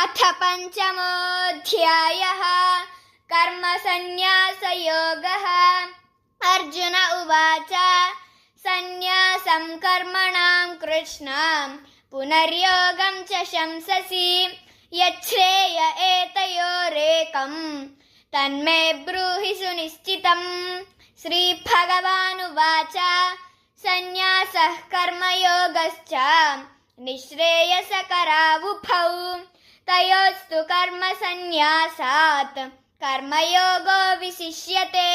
अथ पञ्चमोऽध्यायः कर्मसन्न्यासयोगः। अर्जुन उवाच, सन्न्यासं कर्मणां कृष्णां, पुनर्योगं च शंससि। यच्छ्रेय एतयोरेकं, तन्मे ब्रूहि सुनिश्चितम्। श्रीभगवानुवाच, सन्न्यासः कर्मयोगश्च, निःश्रेयसकरावुभौ। तयोस्तु कर्मसन्न्यासात् कर्मयोगो विशिष्यते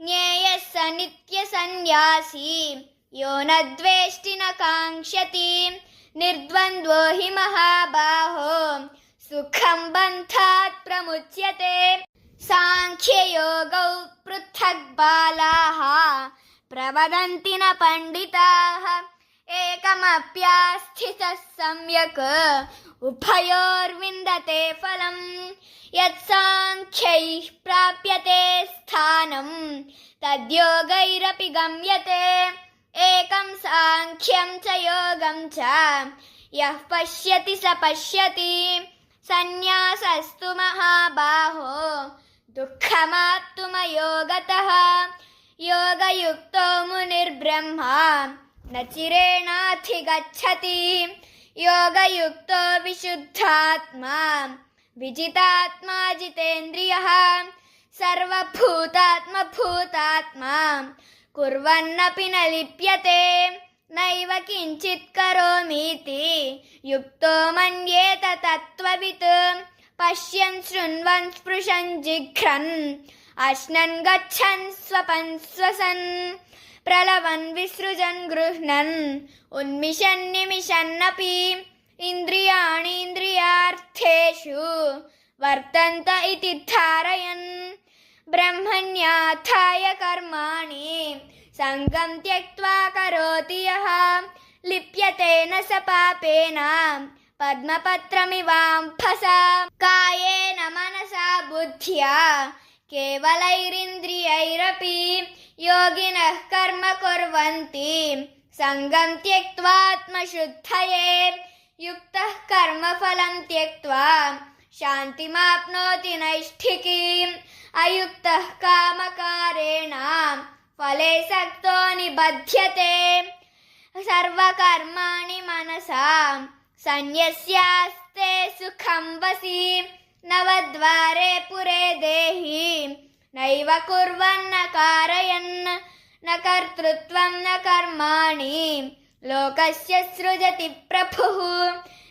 ज्ञेयः स नित्यसन्न्यासी यो न द्वेष्टि न काङ्क्षति निर्द्वन्द्वो हि महाबाहो सुखं बन्धात् प्रमुच्यते साङ्ख्ययोगौ पृथक् बालाः प्रवदन्ति न पण्डिताः एकमप्यास्थितः सम्यक् उभयोर्विन्दते फलम्, यत्साङ्ख्यैः प्राप्यते स्थानं। तद्योगैरपि गम्यते। एकं साङ्ख्यं च योगं च। यः पश्यति स पश्यति। सन्न्यासस्तु महाबाहो। दुःखमाप्तुमयोगतः योगयुक्तो मुनिर्ब्रह्मा। न चिरेणाधिगच्छति। योगयुक्तो विशुद्धात्मा विजितात्मा जितेन्द्रियः। सर्वभूतात्मभूतात्मा कुर्वन्नपि न लिप्यते। नैव किञ्चित् करोमीति। युक्तो मन्येत तत्त्ववित्। पश्यन् शृण्वन् स्पृशन् जिघ्रन्। अश्नन् गच्छन् स्वपन् स्वसन् പ്രളവൻ വിസൃജൻ ഗൃഹ്ണൻ ഉന്മിഷൻ നിമിഷന്നപി ഇന്ദ്രിയാണീന്ദ്രിയാർത്ഥേഷു വർത്തന്ത ഇതി ധാരയൻ ബ്രഹ്മണ്യാഥായ കർമാണി സംഗം ത്യക്വാ കരോതി യഹ లిప్యతేన స పాపేన పద్మపత్రమివాంఫస కాయేన మనసా బుద్ధ్యా కేవలైరింద్రియైరపి योगिनः कर्म कुर्वन्ति। सङ्गं त्यक्त्वात्मशुद्धये युक्तः कर्मफलं त्यक्त्वा नैष्ठिकीम् अयुक्तः कामकारेण फले सक्तो निबध्यते। सर्वकर्माणि मनसा सन्न्यस्यास्ते सुखं वसि। नवद्वारे पुरे देहि। నైవ కుర్వన్న కారయన్న న కర్తృత్వం న కర్మాణి. లోకస్య సృజతి ప్రభు.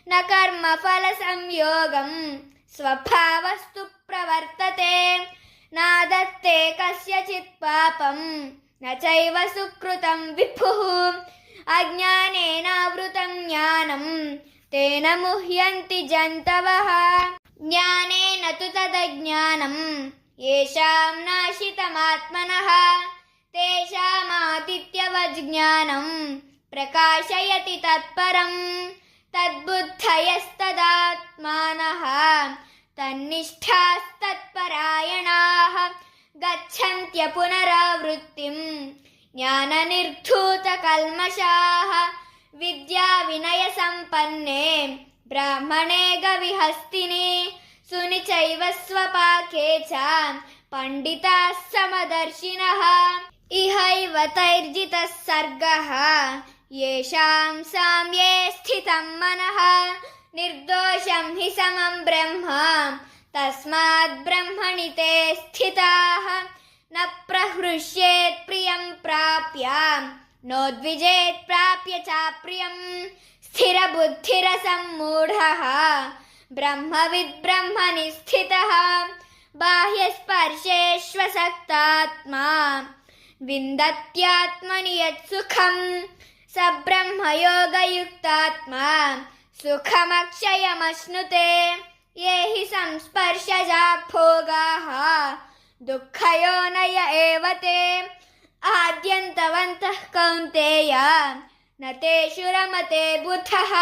న కర్మఫల సంయోగం. స్వభావస్తు ప్రవర్తతే. నాదత్తే కస్యచిత్ పాపం. నైవ సుకృతం విభు. అజ్ఞానేనావృతం జ్ఞానం. తేన ముహ్యంతి జంతవ. జ్ఞానేన తు తదజ్ఞానం. येषां नाशितमात्मनः तेषामादित्यवज्ञानं प्रकाशयति तत्परं तद्बुद्धयस्तदात्मानः तन्निष्ठास्तत्परायणाः गच्छन्त्य पुनरावृत्तिं ज्ञाननिर्धूतकल्मषाः विद्याविनयसम्पन्ने ब्राह्मणे गविहस्तिनि सुनिचैव स्वपाके च पण्डिताः समदर्शिनः इहैव तैर्जितः सर्गः येषां साम्ये स्थितं मनः निर्दोषं हि समं ब्रह्म तस्मात् ब्रह्मणि ते स्थिताः न प्रहृष्येत् प्रियं प्राप्य नोद्विजेत् प्राप्य चाप्रियं स्थिरबुद्धिरसम्मूढः ब्रह्मविद् ब्रह्मणि स्थितः बाह्यस्पर्शेष्वसक्तात्मा विन्दत्यात्मनि यत्सुखम् स ब्रह्मयोगयुक्तात्मा सुखमक्षयमश्नुते, ये हि संस्पर्शजा भोगाः दुःखयोनय एव ते, आद्यन्तवन्तः कौन्तेय। न तेषु रमते बुधः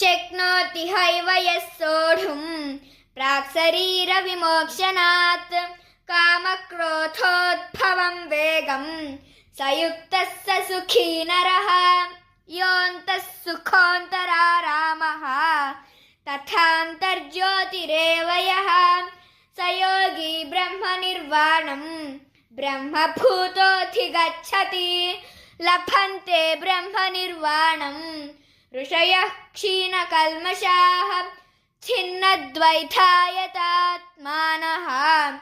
शक्नोति हैव यः सोढुम् प्राक्शरीरविमोक्षणात् कामक्रोधोद्भवं वेगं स युक्तः स सुखी नरः योऽन्तः सुखोऽन्तरारामः तथान्तर्ज्योतिरेव यः स योगी ब्रह्मनिर्वाणम् ब्रह्मभूतोऽधिगच्छति లభంతే బ్రహ్మ నిర్వాణం. ఋషయ క్షీణ కల్మషాః ఛిన్నద్వైతాయతాత్మానః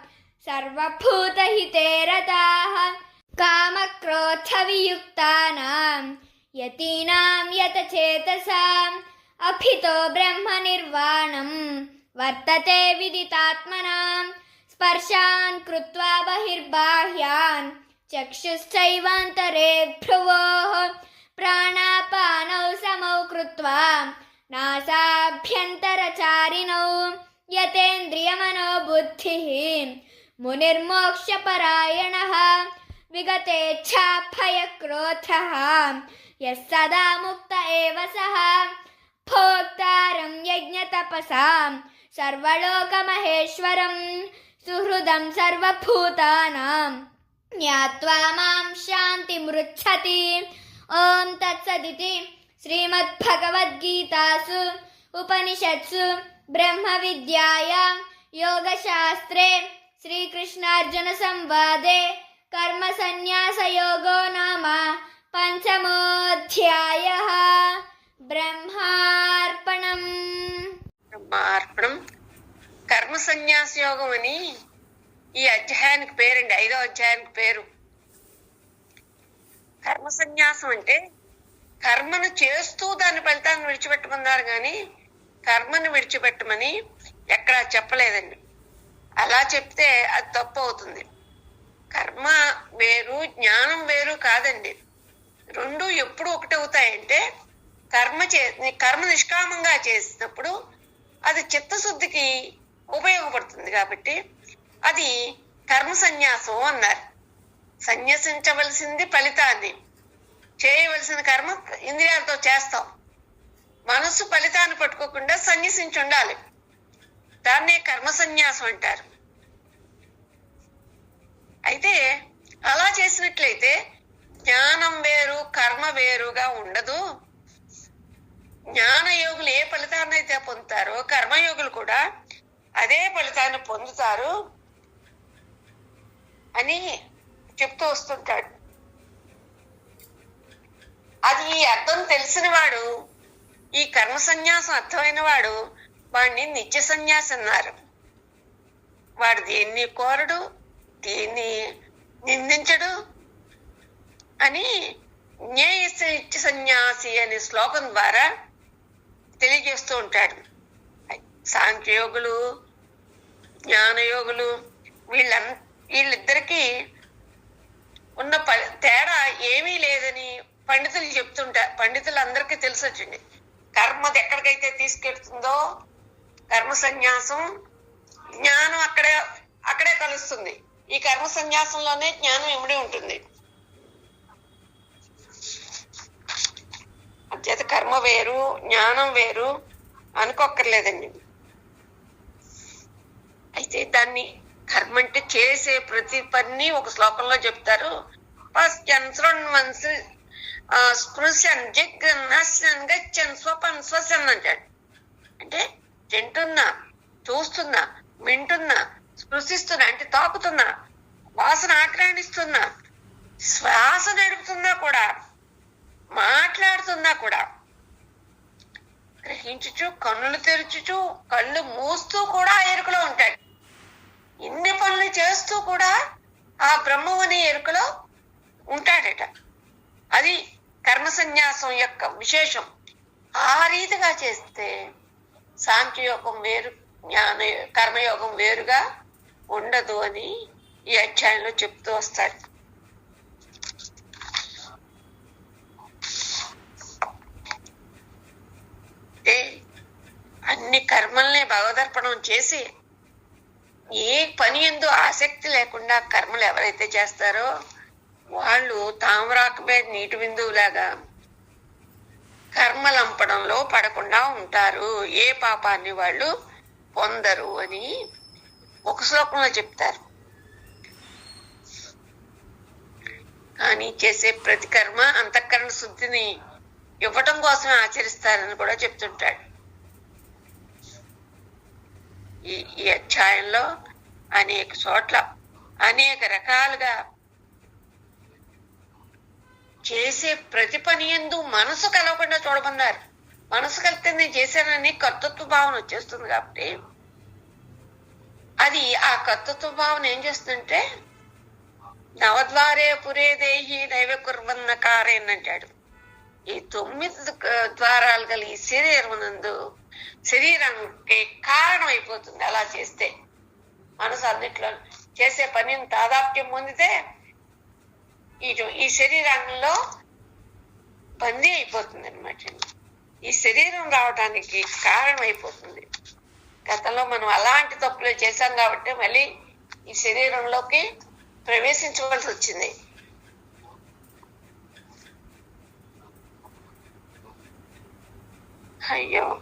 సర్వభూతహితే రతాః కామక్రోధవియుక్తానాం. యతీనాం యతచేతసాం. అభితో బ్రహ్మ నిర్వాణం. వర్తతే విదితాత్మనాం. స్పర్శాన్ కృత్వా బహిర్బాహ్యాన్. चक्षुश्चैवान्तरे भ्रुवोः प्राणापानौ समौ कृत्वा नासाभ्यन्तरचारिणौ यतेन्द्रियमनो बुद्धिः मुनिर्मोक्षपरायणः विगतेच्छाभयक्रोधः यः सदा मुक्त एव सः भोक्तारं यज्ञतपसां सर्वलोकमहेश्वरं सुहृदं सर्वभूतानां ज्ञात्वा मां शान्तिमृच्छति ॐ तत्सदिति श्रीमद्भगवद्गीतासु उपनिषत्सु ब्रह्मविद्यायां योगशास्त्रे श्रीकृष्णार्जुनसंवादे कर्मसन्न्यासयोगो नाम पञ्चमोऽध्यायः ब्रह्मार्पणम् మార్పణం కర్మ సన్యాస యోగం అని ఈ అధ్యాయానికి పేరండి ఐదో అధ్యాయానికి పేరు. కర్మ సన్యాసం అంటే కర్మను చేస్తూ దాని ఫలితాన్ని విడిచిపెట్టమన్నారు కానీ కర్మను విడిచిపెట్టమని ఎక్కడా చెప్పలేదండి. అలా చెప్తే అది తప్పు అవుతుంది. కర్మ వేరు జ్ఞానం వేరు కాదండి. రెండు ఎప్పుడు ఒకటి అవుతాయంటే కర్మ చే కర్మ నిష్కామంగా చేసినప్పుడు అది చిత్తశుద్ధికి ఉపయోగపడుతుంది కాబట్టి అది కర్మ సన్యాసం అన్నారు. సన్యసించవలసింది ఫలితాన్ని. చేయవలసిన కర్మ ఇంద్రియాలతో చేస్తాం. మనసు ఫలితాన్ని పట్టుకోకుండా సన్యసించి ఉండాలి దాన్నే కర్మ సన్యాసం అంటారు. అయితే అలా చేసినట్లయితే జ్ఞానం వేరు కర్మ వేరుగా ఉండదు. జ్ఞాన యోగులు ఏ ఫలితాన్ని అయితే పొందుతారో కర్మయోగులు కూడా అదే ఫలితాన్ని పొందుతారు. అని చెప్తూ వస్తుంటాడు. అది ఈ అర్థం తెలిసిన వాడు ఈ కర్మ సన్యాసం అర్థమైన వాడు వాడిని నిత్య సన్యాసి అన్నారు. వాడు దేన్ని కోరడు దేన్ని నిందించడు అని న్యాయ నిత్య సన్యాసి అనే శ్లోకం ద్వారా తెలియజేస్తూ ఉంటాడు. సాంఖ్యయోగులు జ్ఞానయోగులు వీళ్ళంతా వీళ్ళిద్దరికీ ఉన్న ప- తేడా ఏమీ లేదని పండితులు చెప్తుంటా పండితులు అందరికీ తెలిసి వచ్చింది కర్మది ఎక్కడికైతే తీసుకెళ్తుందో కర్మ సన్యాసం జ్ఞానం అక్కడే అక్కడే కలుస్తుంది. ఈ కర్మ సన్యాసంలోనే జ్ఞానం ఇమిడి ఉంటుంది. అంచేత కర్మ వేరు జ్ఞానం వేరు అనుకోక్కర్లేదండి. అయితే దాన్ని కర్మ అంటే చేసే ప్రతి పని ఒక శ్లోకంలో చెప్తారు. పశ్చన్ స్పృశన్ జిగ్రన్ గచ్చన్ స్వపన్ శ్వసన్ అంటాడు. అంటే తింటున్నా చూస్తున్నా వింటున్నా స్పృశిస్తున్నా అంటే తాకుతున్నా వాసన ఆక్రమిస్తున్నా శ్వాస నడుపుతున్నా కూడా మాట్లాడుతున్నా కూడా గ్రహించుచు కన్నులు తెరుచుచు కళ్ళు మూస్తూ కూడా ఆ ఎరుకలో ఉంటాడు ఇన్ని పనులు చేస్తూ కూడా ఆ బ్రహ్మవని ఎరుకలో ఉంటాడట. అది కర్మ సన్యాసం యొక్క విశేషం. ఆ రీతిగా చేస్తే సాంఖ్యయోగం వేరు జ్ఞాన కర్మయోగం వేరుగా ఉండదు అని ఈ అధ్యాయంలో చెప్తూ వస్తాడు. అన్ని కర్మల్ని భగవదర్పణం చేసి ఏ పని ఎందు ఆసక్తి లేకుండా కర్మలు ఎవరైతే చేస్తారో వాళ్ళు తామరాకు మీద నీటి బిందువులాగా కర్మలంపడంలో పడకుండా ఉంటారు. ఏ పాపాన్ని వాళ్ళు పొందరు అని ఒక శ్లోకంలో చెప్తారు. కానీ చేసే ప్రతి కర్మ అంతఃకరణ శుద్ధిని ఇవ్వటం కోసమే ఆచరిస్తారని కూడా చెప్తుంటాడు. ఈ ఈ అధ్యాయంలో అనేక చోట్ల అనేక రకాలుగా చేసే ప్రతి పని ఎందు మనసు కలవకుండా చూడమన్నారు. మనసు కలిపితే నేను చేశానని కర్తృత్వ భావన వచ్చేస్తుంది కాబట్టి అది ఆ కర్తృత్వ భావన ఏం చేస్తుందంటే నవద్వారే పురే దేహి దైవ కుర్వన్న అంటాడు. ఈ తొమ్మిది ద్వారాలు కలిగి శరీరం నందు శరీరానికి కారణం అయిపోతుంది అలా చేస్తే మనసు అన్నిట్లో చేసే పనిని తాదాప్యం పొందితే ఇటు ఈ శరీరంలో బందీ అయిపోతుంది అనమాట ఈ శరీరం రావడానికి కారణం అయిపోతుంది గతంలో మనం అలాంటి తప్పులు చేశాం కాబట్టి మళ్ళీ ఈ శరీరంలోకి ప్రవేశించవలసి వచ్చింది అయ్యో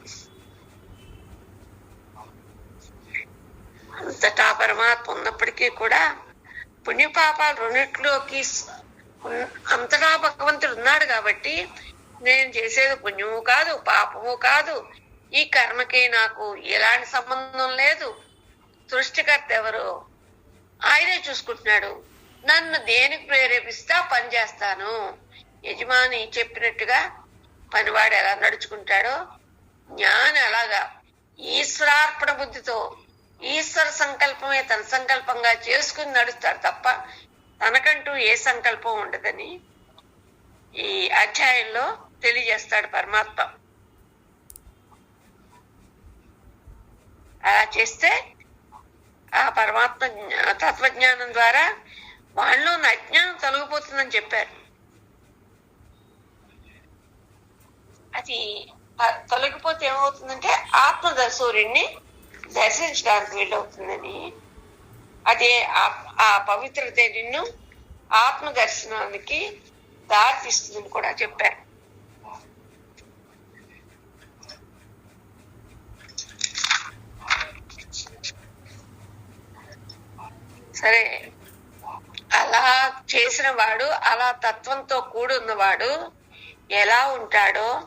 అంతటా పరమాత్మ ఉన్నప్పటికీ కూడా పుణ్యపాపాలు రెండిట్లోకి అంతటా భగవంతుడు ఉన్నాడు కాబట్టి నేను చేసేది పుణ్యము కాదు పాపము కాదు. ఈ కర్మకి నాకు ఎలాంటి సంబంధం లేదు. సృష్టికర్త ఎవరు ఆయనే చూసుకుంటున్నాడు. నన్ను దేనికి ప్రేరేపిస్తా? పని చేస్తాను. యజమాని చెప్పినట్టుగా పనివాడు ఎలా నడుచుకుంటాడో? జ్ఞాని అలాగా. ఈశ్వరార్పణ బుద్ధితో ఈశ్వర సంకల్పమే తన సంకల్పంగా చేసుకుని నడుస్తాడు తప్ప తనకంటూ ఏ సంకల్పం ఉండదని ఈ అధ్యాయంలో తెలియజేస్తాడు పరమాత్మ. అలా చేస్తే ఆ పరమాత్మ జ్ఞా- తత్వజ్ఞానం ద్వారా వాళ్ళు అజ్ఞానం తొలగిపోతుందని చెప్పారు. అది తొలగిపోతే ఏమవుతుందంటే ఆత్మ సూర్యుడిని దర్శించడానికి వీలవుతుందని. అదే ఆ- ఆ పవిత్రత నిన్ను ఆత్మ దర్శనానికి దారితీస్తుందని కూడా చెప్పారు సరే. అలా చేసిన వాడు అలా తత్వంతో కూడి ఉన్నవాడు ఎలా ఉంటాడో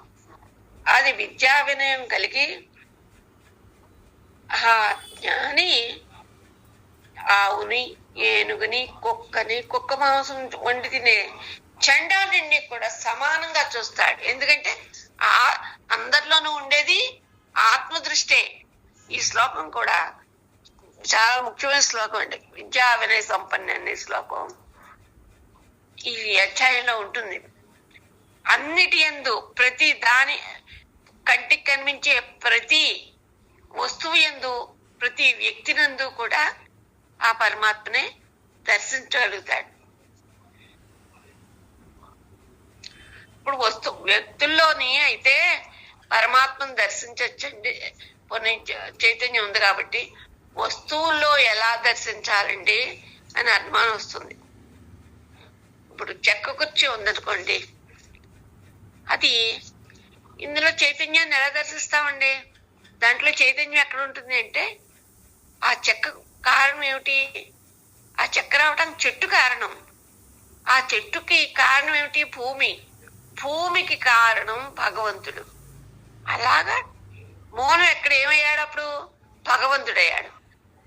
అది విద్యా వినయం కలిగి ఆ జ్ఞాని ఆవుని ఏనుగుని కుక్కని కుక్క మాంసం వండి తినే చండాలుడిని కూడా సమానంగా చూస్తాడు. ఎందుకంటే ఆ అందరిలోనూ ఉండేది ఆత్మదృష్టే. ఈ శ్లోకం కూడా చాలా ముఖ్యమైన శ్లోకం అండి. విద్యా వినయ సంపన్న అనే శ్లోకం ఈ అధ్యాయంలో ఉంటుంది. అన్నిటి ఎందు ప్రతి దాని కంటికి కనిపించే ప్రతి వస్తువు ఎందు ప్రతి వ్యక్తి నందు కూడా ఆ పరమాత్మనే దర్శించగలుగుతాడు. ఇప్పుడు వస్తు వ్యక్తుల్లోని అయితే పరమాత్మను దర్శించచ్చండి. చైతన్యం ఉంది కాబట్టి వస్తువుల్లో ఎలా దర్శించాలండి అని అనుమానం వస్తుంది. ఇప్పుడు చెక్క కుర్చీ ఉందనుకోండి అది ఇందులో చైతన్యాన్ని ఎలా దర్శిస్తామండి దాంట్లో చైతన్యం ఎక్కడ ఉంటుంది అంటే ఆ చెక్క కారణం ఏమిటి? ఆ చెక్క రావడానికి చెట్టు కారణం. ఆ చెట్టుకి కారణం ఏమిటి? భూమి. భూమికి కారణం భగవంతుడు. అలాగా మూలం ఎక్కడ ఏమయ్యాడు అప్పుడు? భగవంతుడయ్యాడు.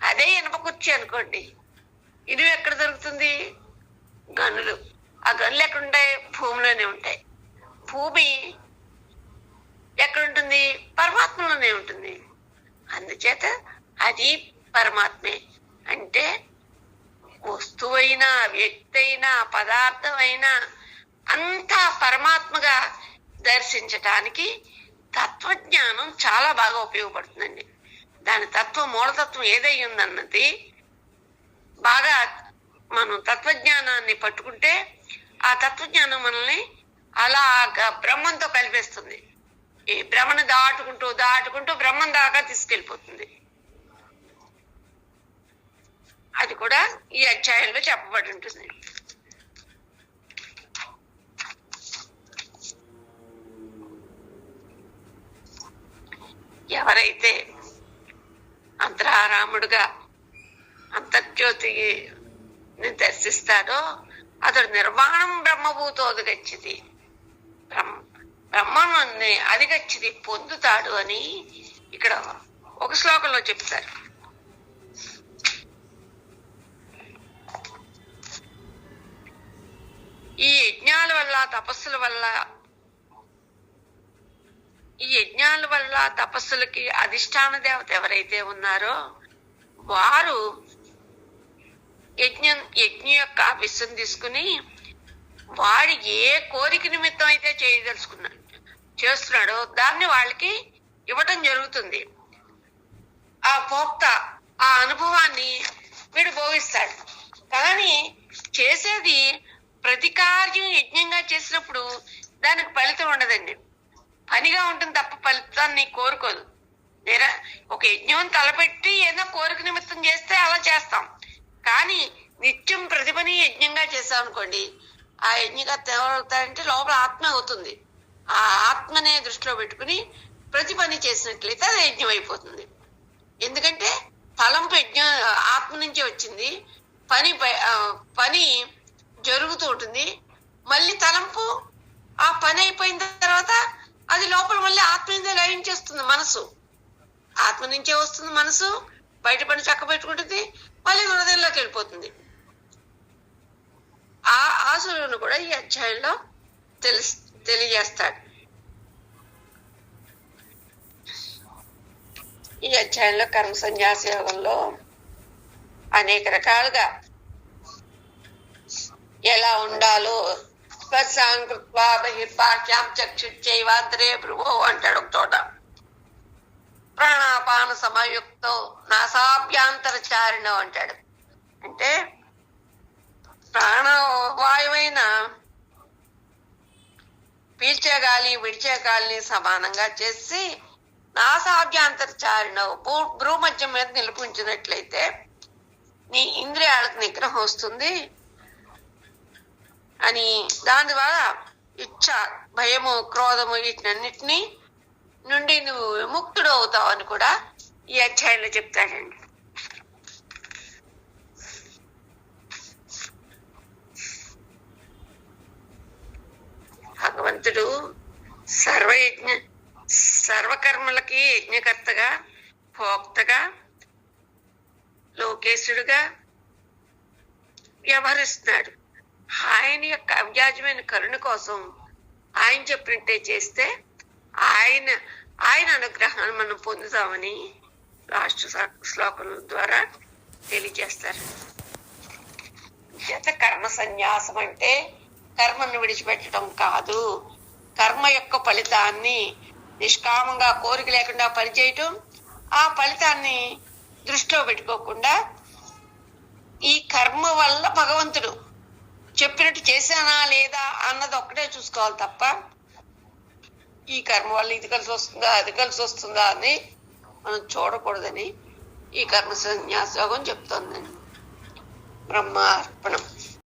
అదే ఇనుప కుర్చీ అనుకోండి. ఇనుము ఎక్కడ దొరుకుతుంది? గనులు. ఆ గనులు ఎక్కడ ఉంటాయి? భూమిలోనే ఉంటాయి. భూమి ఎక్కడుంటుంది? పరమాత్మలోనే ఉంటుంది. అందుచేత అది పరమాత్మే. అంటే వస్తువైనా వ్యక్తి అయినా పదార్థమైనా అంతా పరమాత్మగా దర్శించటానికి తత్వజ్ఞానం చాలా బాగా ఉపయోగపడుతుందండి. దాని తత్వం మూలతత్వం ఏదై ఉందన్నది బాగా మనం తత్వజ్ఞానాన్ని పట్టుకుంటే ఆ తత్వజ్ఞానం మనల్ని అలాగా బ్రహ్మంతో కలిపేస్తుంది. ఈ భ్రమను దాటుకుంటూ దాటుకుంటూ బ్రహ్మం దాకా తీసుకెళ్ళిపోతుంది. అది కూడా ఈ అధ్యాయంలో చెప్పబడి ఉంటుంది. ఎవరైతే అంతరారాముడుగా అంతర్జ్యోతిని దర్శిస్తాడో అతడు నిర్వాణం బ్రహ్మభూతోది గచ్చిది బ్రహ్మ బ్రహ్మాన్ని అదిగచ్చిది పొందుతాడు అని ఇక్కడ ఒక శ్లోకంలో చెప్తారు. ఈ యజ్ఞాల వల్ల తపస్సుల వల్ల ఈ యజ్ఞాల వల్ల తపస్సులకి అధిష్టాన దేవత ఎవరైతే ఉన్నారో వారు యజ్ఞం యజ్ఞ యొక్క విషం తీసుకుని వాడి ఏ కోరిక నిమిత్తం అయితే చేయదలుచుకున్నాడు చేస్తున్నాడో. దాన్ని వాళ్ళకి ఇవ్వటం జరుగుతుంది. ఆ భోక్త ఆ అనుభవాన్ని వీడు భోగిస్తాడు కానీ చేసేది ప్రతి కార్యం యజ్ఞంగా చేసినప్పుడు దానికి ఫలితం ఉండదండి. పనిగా ఉంటుంది తప్ప ఫలితాన్ని కోరుకోదు. నేరా ఒక యజ్ఞం తలపెట్టి ఏదో కోరిక నిమిత్తం చేస్తే అలా చేస్తాం. కానీ నిత్యం ప్రతిపని యజ్ఞంగా చేస్తాం అనుకోండి ఆ యజ్ఞంగా ఎవరవుతారంటే లోపల ఆత్మ అవుతుంది. ఆ ఆత్మనే దృష్టిలో పెట్టుకుని ప్రతి పని చేసినట్లయితే అది యజ్ఞం అయిపోతుంది ఎందుకంటే తలంపు యజ్ఞం ఆత్మ నుంచే వచ్చింది. పని పని జరుగుతూ ఉంటుంది. మళ్ళీ తలంపు ఆ పని అయిపోయిన తర్వాత అది లోపల మళ్ళీ ఆత్మ నుంచే లయించేస్తుంది మనసు. ఆత్మ నుంచే వస్తుంది మనసు బయట పని చక్క పెట్టుకుంటుంది మళ్ళీ హృదయంలోకి వెళ్ళిపోతుంది. ఆ ఆసులను కూడా ఈ అధ్యాయంలో తెలుస్తుంది తెలియజేస్తాడు ఈ అధ్యాయంలో కర్మ సన్యాస యోగంలో అనేక రకాలుగా ఎలా ఉండాలో స్పర్శాంకృత్వా బహిర్బాహ్యాం చక్షుచ్చైవాంతరే భ్రువో అంటాడు ఒక చోట ప్రాణాపాన సమయుక్తో నాసాభ్యాంతరచారిణో అంటాడు అంటే ప్రాణవాయువైన పీల్చే గాలి విడిచే గాలిని సమానంగా చేసి నాసాభ్యాంతరచారిణ భ్రూమధ్యం మీద నిలిపించినట్లయితే నీ ఇంద్రియాలకు నిగ్రహం వస్తుంది. అని దాని ద్వారా ఇచ్చ భయము క్రోధము వీటినన్నిటినీ నుండి నువ్వు విముక్తుడు అవుతావు అని కూడా ఈ అధ్యాయంలో చెప్తాడండి భగవంతుడు సర్వయజ్ఞ సర్వకర్మలకి యజ్ఞకర్తగా భోక్తగా లోకేశుడుగా వ్యవహరిస్తున్నాడు. ఆయన యొక్క అవ్యాజమైన కరుణ కోసం ఆయన చెప్పినట్టే చేస్తే ఆయన ఆయన అనుగ్రహాన్ని మనం పొందుతామని లాస్ట్ శ్లోకం ద్వారా తెలియజేస్తారు. జత కర్మ సన్యాసం అంటే కర్మను విడిచిపెట్టడం కాదు. కర్మ యొక్క ఫలితాన్ని నిష్కామంగా కోరిక లేకుండా పనిచేయటం ఆ ఫలితాన్ని దృష్టిలో పెట్టుకోకుండా ఈ కర్మ వల్ల భగవంతుడు చెప్పినట్టు చేశానా లేదా అన్నది ఒక్కటే చూసుకోవాలి తప్ప ఈ కర్మ వల్ల ఇది కలిసి వస్తుందా అది కలిసి వస్తుందా అని మనం చూడకూడదని ఈ కర్మ సన్యాసయోగం చెప్తోందండి బ్రహ్మార్పణం.